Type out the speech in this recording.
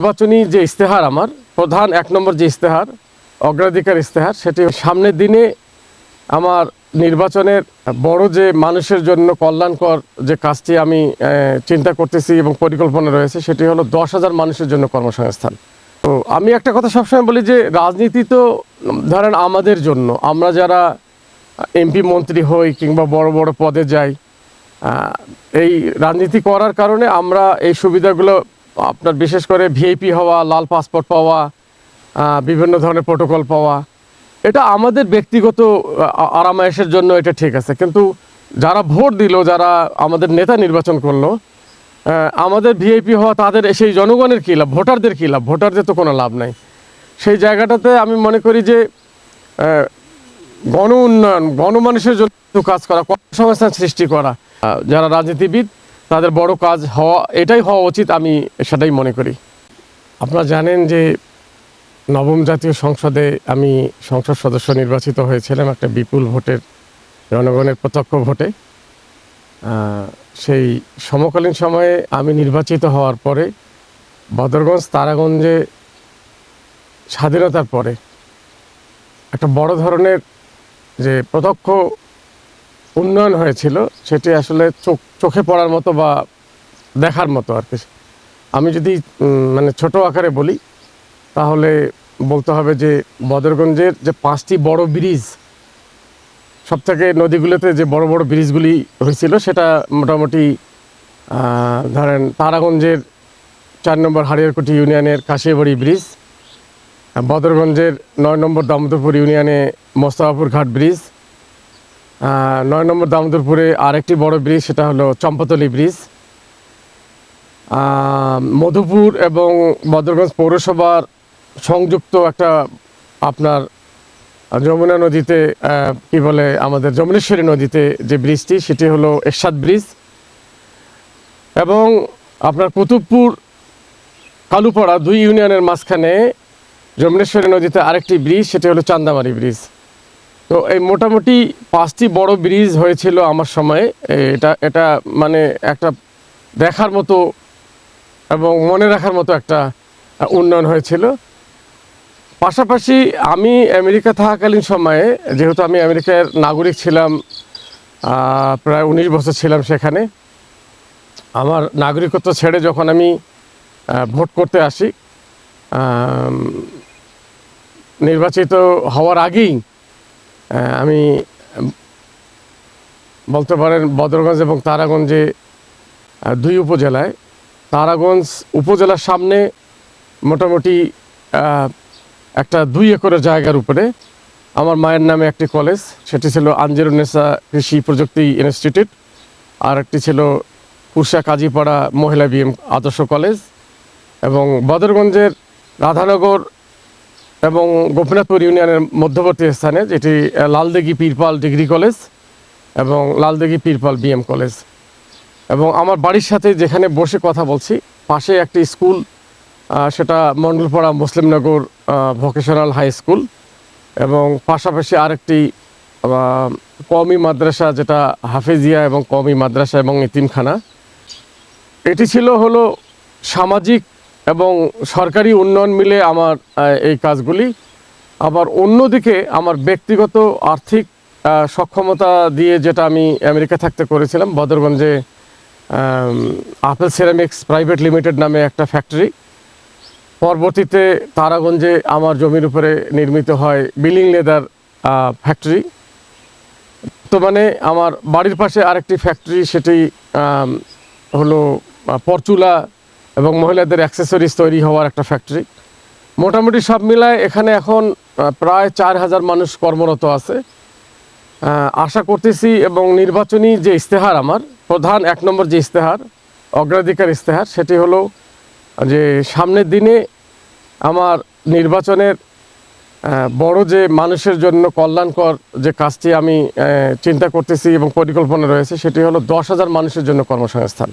নির্বাচনী যে ইস্তেহার আমার, প্রধান এক নম্বর যে ইস্তেহার অগ্রাধিকার ইস্তেহার সেটি সামনের দিনে আমার নির্বাচনের বড় যে মানুষের জন্য কল্যাণকর যে কাজটি আমি চিন্তা করতেছি এবং পরিকল্পনা রয়েছে, সেটি হলো দশ হাজার মানুষের জন্য কর্মসংস্থান। তো আমি একটা কথা সবসময় বলি যে, রাজনীতি তো ধরেন আমাদের জন্য, আমরা যারা এমপি মন্ত্রী হই কিংবা বড় বড় পদে যাই এই রাজনীতি করার কারণে আমরা এই সুবিধাগুলো আপনার বিশেষ করে ভিআইপি হওয়া, লাল পাসপোর্ট পাওয়া বিভিন্ন ধরনের প্রোটোকল পাওয়া, এটা আমাদের ব্যক্তিগত আরামায়েশের জন্য এটা ঠিক আছে। কিন্তু যারা ভোট দিল, যারা আমাদের নেতা নির্বাচন করল আমাদের ভিআইপি হওয়া তাদের, সেই জনগণের কী লাভ? ভোটারদের কী লাভ? ভোটারদের তো কোনো লাভ নাই। সেই জায়গাটাতে আমি মনে করি যে গণ উন্নয়ন, গণমানুষের জন্য কাজ করা, কর্মসংস্থান সৃষ্টি করা যারা রাজনীতিবিদ তাদের বড় কাজ হওয়া, এটাই হওয়া উচিত আমি সেটাই মনে করি। আপনারা জানেন যে নবম জাতীয় সংসদে আমি সংসদ সদস্য নির্বাচিত হয়েছিলাম একটা বিপুল ভোটের, জনগণের প্রত্যক্ষ ভোটে। সেই সমকালীন সময়ে আমি নির্বাচিত হওয়ার পরে বদরগঞ্জ, তারাগঞ্জে স্বাধীনতার পরে একটা বড় ধরনের যে প্রত্যক্ষ উন্নয়ন হয়েছিল, সেটি আসলে চোখ, চোখে পড়ার মতো বা দেখার মতো আর কি। আমি যদি মানে ছোট আকারে বলি, তাহলে বলতে হবে যে বদরগঞ্জের যে পাঁচটি বড় ব্রিজ সব থেকে নদীগুলোতে যে বড় বড় ব্রিজগুলি হয়েছিল, সেটা মোটামুটি ধরেন তারাগঞ্জের চার নম্বর হারিয়ারকুটি ইউনিয়নের কাশিয়াবাড়ি ব্রিজ, বদরগঞ্জের নয় নম্বর দামোদরপুর ইউনিয়নে মোস্তাফাপুর ঘাট ব্রিজ নয় নম্বর দামোদরপুরে আরেকটি বড় ব্রিজ, সেটা হলো চম্পাতলি ব্রিজ। মধুপুর এবং বদরগঞ্জ পৌরসভার সংযুক্ত একটা আপনার যমুনা নদীতে কি বলে, আমাদের যমুনেশ্বরী নদীতে যে ব্রিজটি, সেটি হলো এরশাদ ব্রিজ। এবং আপনার কুতুবপুর কালুপাড়া দুই ইউনিয়নের মাঝখানে যমুনেশ্বরী নদীতে আরেকটি ব্রিজ, সেটি হলো চান্দামারি ব্রিজ। তো এই মোটামুটি পাঁচটি বড় ব্রিজ হয়েছিল আমার সময়ে। এটা এটা মানে একটা দেখার মতো এবং মনে রাখার মতো একটা উন্নয়ন হয়েছিল। পাশাপাশি আমি আমেরিকা থাকাকালীন সময়ে, যেহেতু আমি আমেরিকার নাগরিক ছিলাম প্রায় উনিশ বছর ছিলাম সেখানে। আমার নাগরিকত্ব ছেড়ে যখন আমি ভোট করতে আসি নির্বাচিত হওয়ার আগেই আমি বলতে পারেন বদরগঞ্জ এবং তারাগঞ্জে দুই উপজেলায়। তারাগঞ্জ উপজেলার সামনে মোটামুটি একটা দুই একরের জায়গার উপরে। আমার মায়ের নামে একটি কলেজ, সেটি ছিল আঞ্জেরুন্নেসা কৃষি প্রযুক্তি ইনস্টিটিউট। আর একটি ছিল কুরসা কাজীপাড়া মহিলা বিএম আদর্শ কলেজ। এবং বদরগঞ্জের রাধানগর এবং গোপীনাথপুর ইউনিয়নের মধ্যবর্তী স্থানে, যেটি লালদেগি পীরপাল ডিগ্রি কলেজ এবং লালদেগি পীরপাল বিএম কলেজ। এবং আমার বাড়ির সাথে যেখানে বসে কথা বলছি, পাশে একটি স্কুল সেটা Mondolpara Muslimnagar vocational high school এবং পাশাপাশি আরেকটি কওমি মাদ্রাসা, যেটা হাফেজিয়া এবং কওমি মাদ্রাসা এবং এতিমখানা এটি ছিল হলো সামাজিক এবং সরকারি উন্নয়ন মিলে আমার এই কাজগুলি। আবার অন্যদিকে আমার ব্যক্তিগত আর্থিক সক্ষমতা দিয়ে যেটা আমি আমেরিকা থাকতে করেছিলাম, বদরগঞ্জে আপেল সিরামিক্স প্রাইভেট লিমিটেড নামে একটা ফ্যাক্টরি। পরবর্তীতে তারাগঞ্জে আমার জমির উপরে নির্মিত হয় বিলিং লেদার ফ্যাক্টরি। তো মানে আমার বাড়ির পাশে আরেকটি ফ্যাক্টরি, সেটি হলো পরচুলা এবং মহিলাদের অ্যাক্সেসরিজ তৈরি হওয়ার একটা ফ্যাক্টরি মোটামুটি সব মিলায় এখানে এখন প্রায় চার হাজার মানুষ কর্মরত আছে। আশা করতেছি এবং নির্বাচনী যে ইস্তেহার আমার, প্রধান এক নম্বর যে ইস্তেহার অগ্রাধিকার ইস্তেহার সেটি হলো যে সামনের দিনে আমার নির্বাচনের বড় যে মানুষের জন্য কল্যাণকর যে কাজটি আমি চিন্তা করতেছি এবং পরিকল্পনা রয়েছে, সেটি হলো দশ হাজার মানুষের জন্য কর্মসংস্থান।